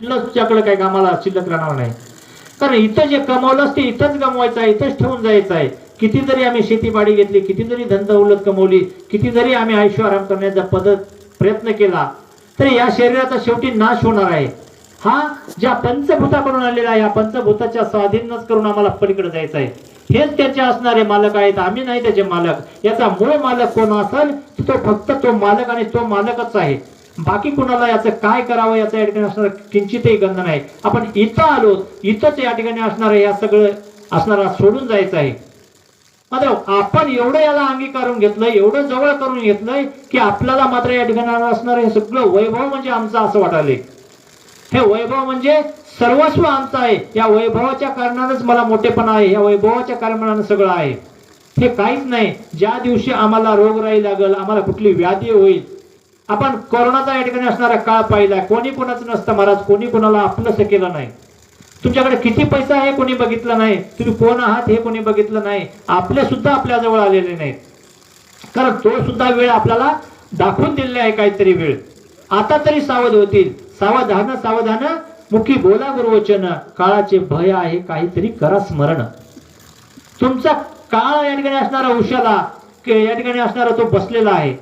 शिल्लकच्याकडे तुझ्याकडे काय कामाला शिल्लक राहणार नाही. कारण इथं जे कमवलंस ते इथंच गमवायचं आहे इथंच ठेवून जायचं आहे. किती जरी आम्ही शेतीबाडी घेतली किती जरी धंदा उलट कमवली किती जरी आम्ही आयुष्य आराम करण्याचा पद्धत प्रयत्न केला तरी या शरीराचा शेवटी नाश होणार आहे. हा ज्या पंचभूताकडून आलेला आहे या पंचभूताच्या स्वाधीनच करून आम्हाला पलीकडे जायचं आहे. हेच त्याचे असणारे मालक आहेत. आम्ही नाही त्याचे मालक. याचा मूळ मालक कोण असेल तो फक्त तो मालक आणि तो मालकच आहे. बाकी कुणाला याचं काय करावं याचं या ठिकाणी असणार किंचितही गंध नाही. आपण इथं आलो इथंच या ठिकाणी असणार या सगळं असणारा सोडून जायचं आहे. मात्र आपण एवढं याला अंगीकारून घेतलंय एवढं जवळ करून घेतलंय की आपल्याला मात्र या ठिकाणी असणार हे सगळं वैभव म्हणजे आमचं असं वाटायलंय. हे वैभव म्हणजे सर्वस्व आमचं आहे. या वैभवाच्या कारणानच मला मोठेपणा आहे. या वैभवाच्या कारणानं सगळं आहे. हे काहीच नाही. ज्या दिवशी आम्हाला रोगराई लागल आम्हाला कुठली व्याधी होईल आपण कोरोनाचा या ठिकाणी असणारा काळ पाहिला कोणी कोणाचं नसतं महाराज. कोणी कोणाला आपलंसं केलं नाही. तुमच्याकडे किती पैसा आहे कोणी बघितलं नाही. तुम्ही कोण आहात हे कोणी बघितलं नाही. आपले सुद्धा आपल्या जवळ आलेले नाहीत कारण तो सुद्धा वेळ आपल्याला दाखवून दिलेला आहे काहीतरी वेळ. आता तरी सावध होतील. सावधान सावधान मुखी बोला गुरुवचन. काळाचे भय आहे काहीतरी करा स्मरण. तुमचा काळ या ठिकाणी असणारा उशाला या ठिकाणी असणारा तो बसलेला आहे.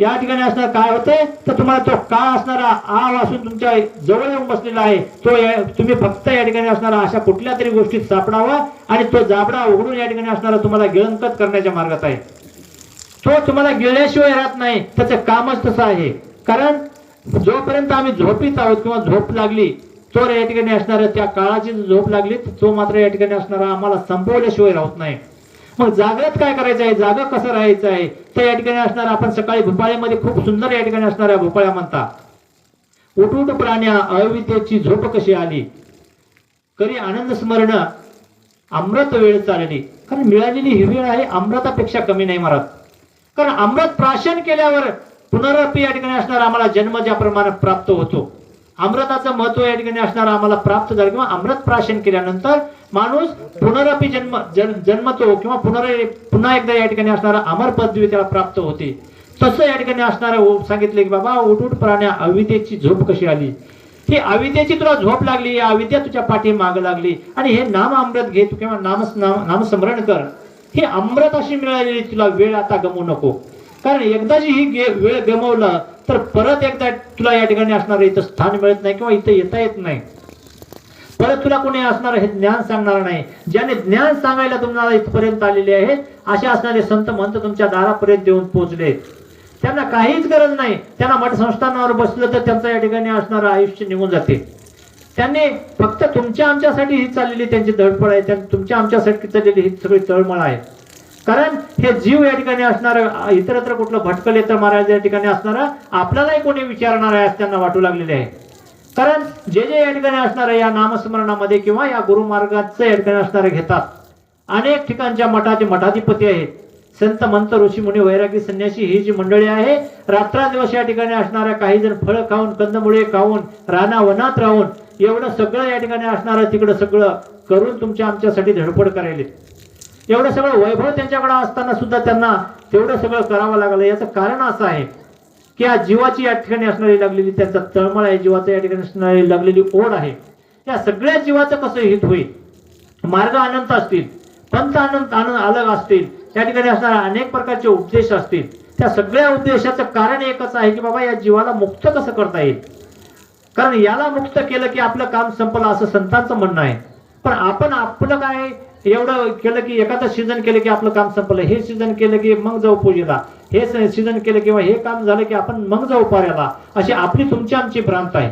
या ठिकाणी असणार काय होते तर तुम्हाला तो का असणारा आव असून तुमच्या जवळ येऊन बसलेला आहे. तो तुम्ही फक्त या ठिकाणी असणारा अशा कुठल्या तरी गोष्टीत सापडावा आणि तो जाबडा उघडून या ठिकाणी असणारा तुम्हाला गिळंकत करण्याच्या मार्गात आहे. तो तुम्हाला गिळल्याशिवाय राहत नाही. त्याचं कामच तसं आहे. कारण जोपर्यंत आम्ही झोपीत आहोत किंवा झोप लागली तो या ठिकाणी असणारा त्या काळाची जर झोप लागली तर तो मात्र या ठिकाणी असणारा आम्हाला संपवल्याशिवाय राहत नाही. मग जागृत काय करायचं आहे? जागा कसं राहायचं आहे? ते या ठिकाणी असणार. आपण सकाळी भोपाळ्यामध्ये खूप सुंदर या ठिकाणी असणाऱ्या भोपाळ्या म्हणता. उठ उठ प्राण्या अविद्येची झोप कशी आली? करी आनंद स्मरण अमृत वेळ चालली. कारण मिळालेली ही वेळ आहे अमृतापेक्षा कमी नाही महाराज कारण अमृत प्राशन केल्यावर पुनरपी या ठिकाणी असणार आम्हाला जन्म ज्या प्रमाणात प्राप्त होतो. अमृताचं महत्त्व या ठिकाणी असणार आम्हाला प्राप्त झालं किंवा अमृत प्राशन केल्यानंतर माणूस पुनरपी जन्म जन- जन्मतो किंवा पुनर पुन्हा एकदा या ठिकाणी असणारा अमर पदवी त्याला प्राप्त होते. तसं या ठिकाणी असणारं सांगितलं की बाबा उठ प्राण्या अविद्येची झोप कशी आली? ही अविद्येची तुला झोप लागली या अविद्या तुझ्या पाठी माग लागली. आणि हे नाम अमृत घे तू किंवा नाम नामस्मरण कर. ही अमृत अशी मिळालेली तुला वेळ आता गमवू नको. कारण एकदा जी ही गे- वेळ गमवलं तर परत एकदा तुला या ठिकाणी असणार इथं स्थान मिळत नाही किंवा इथं येता येत नाही. परत तुला कोणी असणार हे ज्ञान सांगणार नाही. ज्याने ज्ञान सांगायला तुम्हाला इथपर्यंत आलेले आहेत असे असणारे संत मंत तुमच्या दारापर्यंत येऊन पोहोचले. त्यांना काहीच गरज नाही. त्यांना मठ संस्थानावर बसलं तर त्यांचं या ठिकाणी असणारं आयुष्य निघून जाते. त्यांनी फक्त तुमच्या आमच्यासाठी ही चाललेली त्यांची धडपड आहे. तुमच्या आमच्यासाठी चाललेली ही सगळी तळमळ आहे. कारण हे जीव या ठिकाणी असणारं इतरत्र कुठलं भटकल येतं महाराज या ठिकाणी असणारं आपल्यालाही कोणी विचारणार आहे असं त्यांना वाटू लागलेले आहे. कारण जे जे या ठिकाणी असणार या नामस्मरणामध्ये किंवा या गुरुमार्गाचं या ठिकाणी असणारे घेतात. अनेक ठिकाणच्या मठाचे मठाधिपती आहेत. संत मंत ऋषी मुनी वैरागी संन्यासी ही जी मंडळी आहे रात्रदिवस या ठिकाणी असणाऱ्या काही जण फळं खाऊन कंदमुळे खाऊन राना वनात राहून एवढं सगळं या ठिकाणी असणारं तिकडं सगळं करून तुमच्या आमच्यासाठी धडपड करायले एवढं सगळं वैभव त्यांच्याकडे असताना सुद्धा त्यांना तेवढं सगळं करावं लागलं. याचं कारण असं आहे की या जीवाची या ठिकाणी असणारी लागलेली त्याचा तळमळ आहे जीवाचा या ठिकाणी असणारी लागलेली ओढ आहे. या सगळ्या जीवाचं कसं हित होईल? मार्ग अनंत असतील पंथ अनंत आनंद अलग असतील त्या ठिकाणी असणारे अनेक प्रकारचे उपदेश असतील. त्या सगळ्या उपदेशाचं कारण एकच आहे की बाबा या जीवाला मुक्त कसं करता येईल? कारण याला मुक्त केलं की आपलं काम संपलं असं संतांचं म्हणणं आहे. पण आपण आपलं काय एवढं केलं की एखादं सीझन केलं की आपलं काम संपलं हे सीझन केलं की मग जाऊ पूजेला. हे सीजन केलं किंवा हे काम झालं की आपण मग जाऊ पाऱ्याला. अशी आपली तुमची आमची भ्रांत आहे.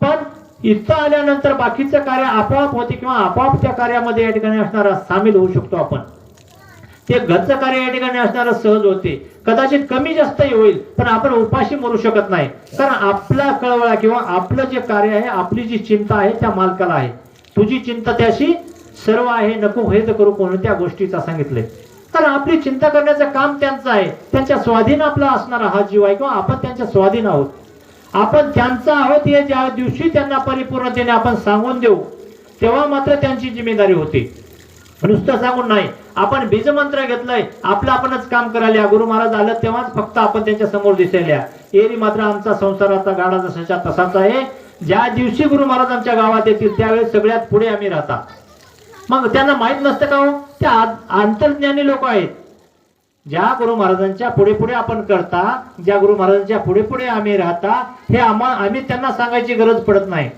पण इथं आल्यानंतर बाकीचं कार्य आपोआप होते किंवा आपोआप त्या कार्यामध्ये या ठिकाणी असणारा सामील होऊ शकतो आपण. ते घरचं कार्य या ठिकाणी असणारं सहज होते. कदाचित कमी जास्तही होईल पण आपण उपाशी मरू शकत नाही. कारण आपला कळवळा किंवा आपलं जे कार्य आहे आपली जी चिंता आहे त्या मालकाला आहे. तुझी चिंता त्याशी सर्व आहे नको भेद करू कोणत्या गोष्टीचा सांगितले तर आपली चिंता करण्याचं काम त्यांचं आहे. त्यांच्या स्वाधीन आपला असणारा हा जीव आहे किंवा आपण त्यांच्या स्वाधीन आहोत. आपण त्यांचा आहोत हे ज्या दिवशी त्यांना परिपूर्णतेने आपण सांगून देऊ तेव्हा मात्र त्यांची जिम्मेदारी होती. नुसतं सांगून नाही. आपण बीजमंत्र घेतलंय आपलं आपणच काम करायला गुरु महाराज आलं तेव्हाच फक्त आपण त्यांच्यासमोर दिसायला एरी मात्र आमचा संसाराचा गाडा जसाच्या तसाच आहे. ज्या दिवशी गुरु महाराज आमच्या गावात येतील त्यावेळेस सगळ्यात पुढे आम्ही राहता. मग त्यांना माहीत नसतं का हो? त्या आंतरज्ञानी लोक आहेत. ज्या गुरु महाराजांच्या पुढे पुढे आपण करता ज्या गुरु महाराजांच्या पुढे पुढे आम्ही राहता हे आम्हा आम्ही त्यांना सांगायची गरज पडत नाही.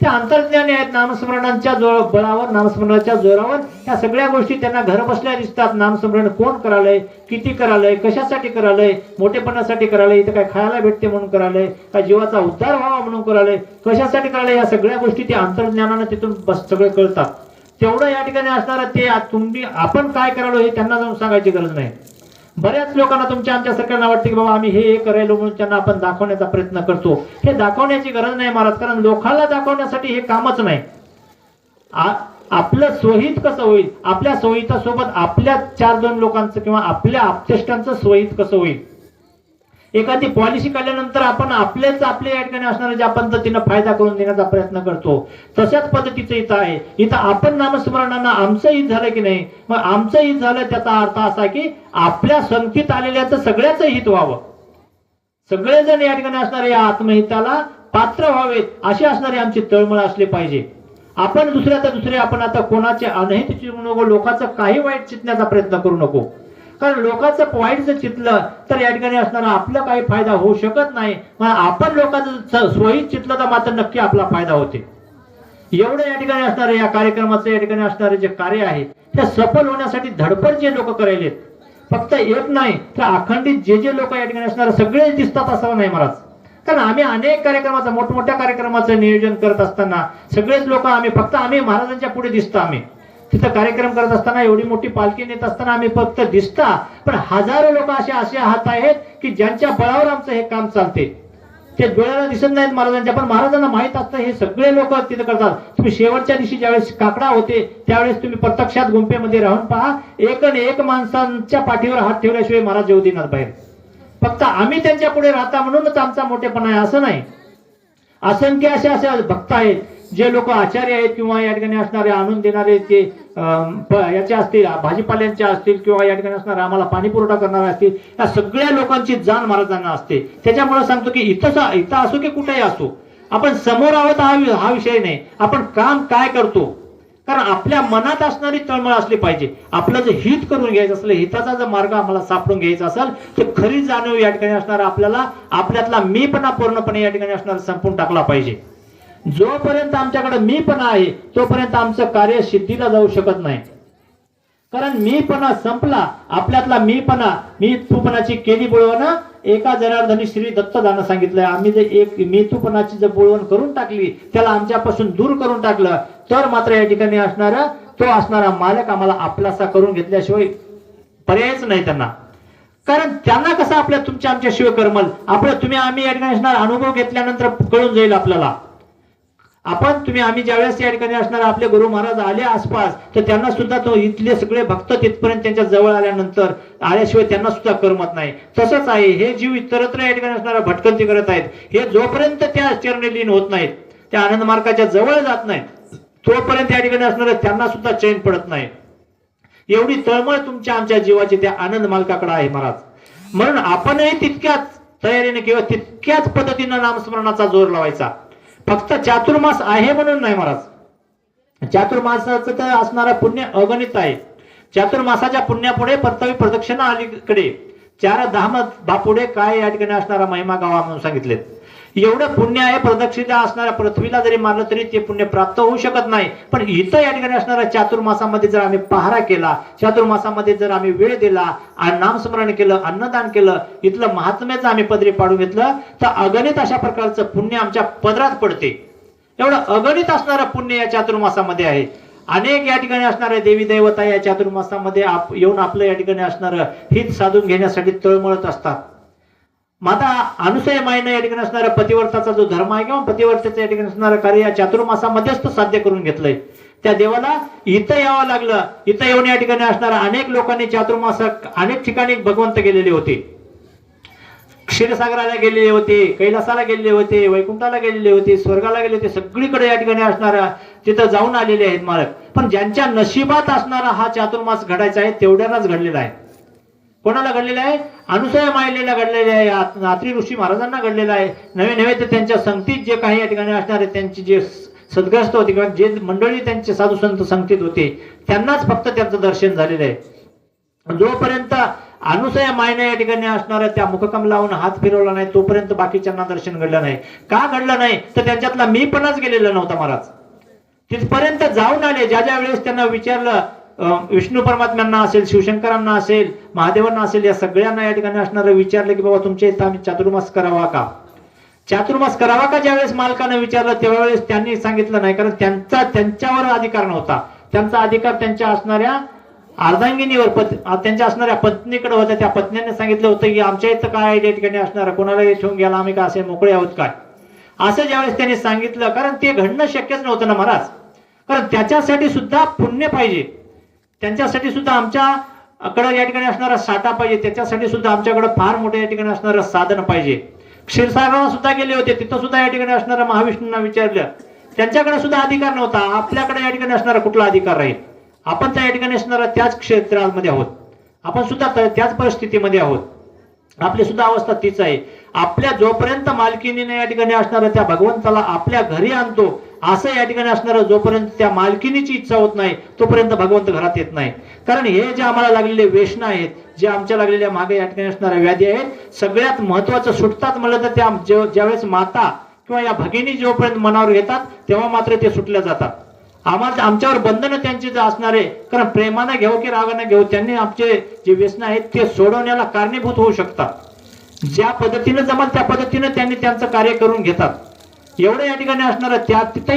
ते आंतरज्ञानी आहेत नामस्मरणांच्या जोर बळावर नामस्मरणाच्या जोरावर ह्या सगळ्या गोष्टी त्यांना घर बसल्या दिसतात. नामस्मरण कोण करालंय? किती करालंय? कशासाठी करालय? मोठेपणासाठी करालंय? इथं काय खायला भेटते म्हणून करालय? का जीवाचा उद्धार व्हावा म्हणून करालय? कशासाठी करालय? या सगळ्या गोष्टी ते आंतरज्ञानानं तिथून बस सगळे कळतात. तेवढं या ठिकाणी असणार ते तुम्ही आपण काय करालो हे त्यांना जाऊन सांगायची गरज नाही. बऱ्याच लोकांना तुमच्या आमच्या सरकारला वाटते की बाबा आम्ही हे हे करायलो म्हणून त्यांना आपण दाखवण्याचा प्रयत्न करतो. हे दाखवण्याची गरज नाही महाराज कारण लोकांना दाखवण्यासाठी हे कामच नाही. आ- आपलं सोयीत कसं होईल? आपल्या स्वहितासोबत आपल्या चार दोन लोकांचं किंवा आपल्या आपतेष्टांचं सोयीत कसं होईल? एखादी पॉलिसी काढल्यानंतर आपण आपल्याच आपल्या या ठिकाणी असणारे ज्या पद्धतीनं फायदा करून देण्याचा प्रयत्न करतो तशाच पद्धतीचं इथं आहे. इथं आपण नामस्मरणांना आमचं हित झालं की नाही? मग आमचं हित झालं त्याचा अर्थ असा की आपल्या संगतीत आलेल्याचं सगळ्याच हित व्हावं. सगळेजण या ठिकाणी असणारे या आत्महिताला पात्र व्हावेत अशी असणारी आमची तळमळ असली पाहिजे. आपण दुसऱ्या तर दुसरे आपण आता कोणाचे अनहित चिरू नको लोकांचं काही वाईट चितण्याचा प्रयत्न करू नको. कारण लोकांचं पॉईंट जर चितलं तर या ठिकाणी असणारा आपला काही फायदा होऊ शकत नाही. आपण लोकांचं सोयीत चितलं तर मात्र नक्की आपला फायदा होते. एवढं या ठिकाणी असणारे या कार्यक्रमाचं या ठिकाणी असणारे जे कार्य आहे ते सफल होण्यासाठी धडपड जे लोक करायलेत फक्त एक नाही तर अखंडित जे जे लोक या ठिकाणी असणारे सगळेच दिसतात असं नाही महाराज. कारण आम्ही अनेक कार्यक्रमाचं मोठमोठ्या कार्यक्रमाचं नियोजन करत असताना सगळेच लोक आम्ही फक्त आम्ही महाराजांच्या पुढे दिसतो आम्ही. तिथं कार्यक्रम करत असताना एवढी मोठी पालखी नेत असताना आम्ही फक्त दिसता. पण हजारो लोक असे असे हात आहेत की ज्यांच्या बळावर आमचं हे काम चालते. ते डोळ्याला दिसत नाहीत महाराजांच्या पण महाराजांना माहीत असतं हे सगळे लोक तिथं करतात. तुम्ही शेवटच्या दिवशी ज्यावेळेस काकडा होते त्यावेळेस तुम्ही प्रत्यक्षात गुंपेमध्ये राहून पहा. एक आणि एक माणसांच्या पाठीवर हात ठेवल्याशिवाय महाराज येऊ देणार बाहेर. फक्त आम्ही त्यांच्या पुढे राहता म्हणूनच आमचा मोठेपणा आहे असं नाही. असंख्य असे असे भक्त आहेत. जे लोक आचार्य आहेत किंवा या ठिकाणी असणारे आणून देणारे ते याचे असतील भाजीपाल्यांचे असतील किंवा या ठिकाणी असणारे आम्हाला पाणी पुरवठा करणारे असतील या सगळ्या लोकांची जाण महाराजांना असते. त्याच्यामुळे सांगतो की इथं इथं असो की कुठेही असो आपण समोर आहोत हा हा विषय नाही. आपण काम काय करतो? कारण आपल्या मनात असणारी तळमळ असली पाहिजे. आपलं जर हित करून घ्यायचं असलं हिताचा जर मार्ग आम्हाला सापडून घ्यायचा असेल तर खरी जाणीव या ठिकाणी असणार आपल्याला आपल्यातला मी पण पूर्णपणे या ठिकाणी असणार संपून टाकला पाहिजे. जोपर्यंत आमच्याकडे मी पण आहे तोपर्यंत आमचं कार्य सिद्धीला जाऊ शकत नाही. कारण मीपणा संपला आपल्यातला मीपणा मी तूपणाची केली बुळवणं एका जनार्दनी श्री दत्तदानं सांगितलंय आम्ही जे एक मी तूपणाची जर बुळवण करून टाकली त्याला आमच्यापासून दूर करून टाकलं तर मात्र या ठिकाणी असणारा तो असणारा मालक आम्हाला आपलासा करून घेतल्याशिवाय पर्यायच नाही त्यांना. कारण त्यांना कसं आपल्या तुमच्या आमच्याशिवाय करमल? आपलं तुम्ही आम्ही या ठिकाणी असणार अनुभव घेतल्यानंतर कळून जाईल आपल्याला. आपण तुम्ही आम्ही ज्यावेळेस या ठिकाणी असणार आपले गुरु महाराज आले आसपास तर त्यांना सुद्धा तो इथले सगळे भक्त तिथपर्यंत त्यांच्या जवळ आल्यानंतर आल्याशिवाय त्यांना सुद्धा करमत नाही. तसंच आहे हे जीव इतरत्र या ठिकाणी असणारा भटकंती करत आहेत. हे जोपर्यंत त्या चरणी लीन होत नाहीत त्या आनंद मार्गाच्या जवळ जात नाहीत तोपर्यंत या ठिकाणी असणारे त्यांना सुद्धा चैन पडत नाही. एवढी तळमळ तुमच्या आमच्या जीवाची त्या आनंद मालकाकडे आहे महाराज. म्हणून आपणही तितक्याच तयारीने किंवा तितक्याच पद्धतीनं नामस्मरणाचा जोर लावायचा. फक्त चातुर्मास आहे म्हणून नाही महाराज. चातुर्मासाचं तर असणारा पुण्य अगणित आहे. चातुर्मासाच्या पुण्यापुढे परतवी प्रदक्षिणा अलीकडे. चार धाम बापुढे काय या ठिकाणी असणारा महिमा गावा म्हणून सांगितलेत. एवढं पुण्य आहे प्रदक्षिणा असणाऱ्या पृथ्वीला जरी मानलं तरी ते पुण्य प्राप्त होऊ शकत नाही. पण इथं या ठिकाणी असणाऱ्या चातुर्मासामध्ये जर आम्ही पहारा केला चातुर्मासामध्ये जर आम्ही वेळ दिला आणि नामस्मरण केलं अन्नदान केलं इथलं महात्म्याचं आम्ही पदरी पाडून घेतलं तर अगणित अशा प्रकारचं पुण्य आमच्या पदरात पडते. एवढं अगणित असणारं पुण्य या चातुर्मासामध्ये आहे. अनेक या ठिकाणी असणारे देवी देवता या चातुर्मासामध्ये आप येऊन आपलं या ठिकाणी असणारं हित साधून घेण्यासाठी तळमळत असतात. माता अनुसय मायनं या ठिकाणी असणारा पतिवर्ताचा जो धर्म आहे किंवा पतिवर्ताचं या ठिकाणी असणारं कार्य या चातुर्मासामध्येच तो साध्य करून घेतलंय. त्या देवाला इथं यावं लागलं. इथं येऊन या ठिकाणी असणाऱ्या अनेक लोकांनी चातुर्मास अनेक ठिकाणी भगवंत गेलेले होते. क्षीरसागराला गेलेले होते कैलासाला गेलेले होते वैकुंठाला गेलेले होते स्वर्गाला गेले होते सगळीकडे या ठिकाणी असणारा तिथं जाऊन आलेले आहेत मालक. पण ज्यांच्या नशिबात असणारा हा चातुर्मास घडायचा आहे तेवढ्यालाच घडलेला आहे. कोणाला घडलेला आहे? अनुसया मायलेला घडलेला आहे रात्री आत्री ऋषी महाराजांना घडलेला आहे. नवे नवे तर त्यांच्या संगतीत जे काही या ठिकाणी असणारे त्यांचे त्यांची जे सद्ग्रस्त होते किंवा जे मंडळी त्यांचे साधू संत संगतीत होते त्यांनाच फक्त त्यांचं दर्शन झालेलं आहे. जोपर्यंत अनुसया मायने या ठिकाणी असणाऱ्या त्या मुखकम लावून हात फिरवला नाही तोपर्यंत बाकीच्यांना दर्शन घडलं नाही. का घडलं नाही? तर त्यांच्यातला मी पणच गेलेला नव्हता महाराज. तिथपर्यंत जाऊन आले. ज्या ज्या वेळेस त्यांना विचारलं अं, विष्णू परमात्म्यांना असेल शिवशंकरांना असेल महादेवांना असेल या सगळ्यांना या ठिकाणी असणारं विचारलं की बाबा तुमच्या इथं आम्ही चातुर्मास करावा का? चातुर्मास करावा का? ज्यावेळेस मालकानं विचारलं त्यावेळेस त्यांनी सांगितलं नाही कारण त्यांचा त्यांच्यावर अधिकार नव्हता. त्यांचा अधिकार त्यांच्या असणाऱ्या अर्धांगिनीवर पत त्यांच्या असणाऱ्या पत्नीकडे होत्या. त्या पत्नीने सांगितलं होतं की आमच्या इथं काय या त्या ठिकाणी असणार कोणाला ठेवून गेला आम्ही का असे मोकळे आहोत काय? असं ज्यावेळेस त्यांनी सांगितलं कारण ते घडणं शक्यच नव्हतं ना महाराज. कारण त्याच्यासाठी सुद्धा पुण्य पाहिजे. त्यांच्यासाठी सुद्धा आमच्याकडं या ठिकाणी असणारा साठा पाहिजे. त्याच्यासाठी सुद्धा आमच्याकडे फार मोठं या ठिकाणी असणारं साधन पाहिजे. क्षीरसागराला सुद्धा गेले होते. तिथं सुद्धा या ठिकाणी असणाऱ्या महाविष्णूंना विचारलं. त्यांच्याकडे सुद्धा अधिकार नव्हता. आपल्याकडे या ठिकाणी असणारा कुठला अधिकार राहील? आपण त्या ठिकाणी असणारा त्याच क्षेत्रामध्ये आहोत. आपण सुद्धा त्याच परिस्थितीमध्ये आहोत. आपली सुद्धा अवस्था तीच आहे. आपल्या जोपर्यंत मालकिनीने या ठिकाणी असणारा त्या भगवंताला आपल्या घरी आणतो असं या ठिकाणी असणारं जोपर्यंत त्या मालकिनीची इच्छा होत नाही तोपर्यंत भगवंत घरात येत नाही. कारण हे जे आम्हाला लागलेले वेशन आहेत जे आमच्या लागलेल्या मागे या ठिकाणी असणाऱ्या व्याधी आहेत सगळ्यात महत्वाचं सुटतात म्हणलं तर त्या ज्यावेळेस माता किंवा या भगिनी जोपर्यंत मनावर घेतात तेव्हा मात्र ते सुटल्या जातात. आम्हाला आमच्यावर बंधनं त्यांची जर असणार आहे. कारण प्रेमानं घेऊ की रागानं घेऊ त्यांनी आमचे जे व्यसन आहेत ते सोडवण्याला कारणीभूत होऊ शकतात. ज्या पद्धतीनं जमल त्या पद्धतीनं त्यांनी त्यांचं कार्य करून घेतात. एवढं या ठिकाणी असणार त्या तिथे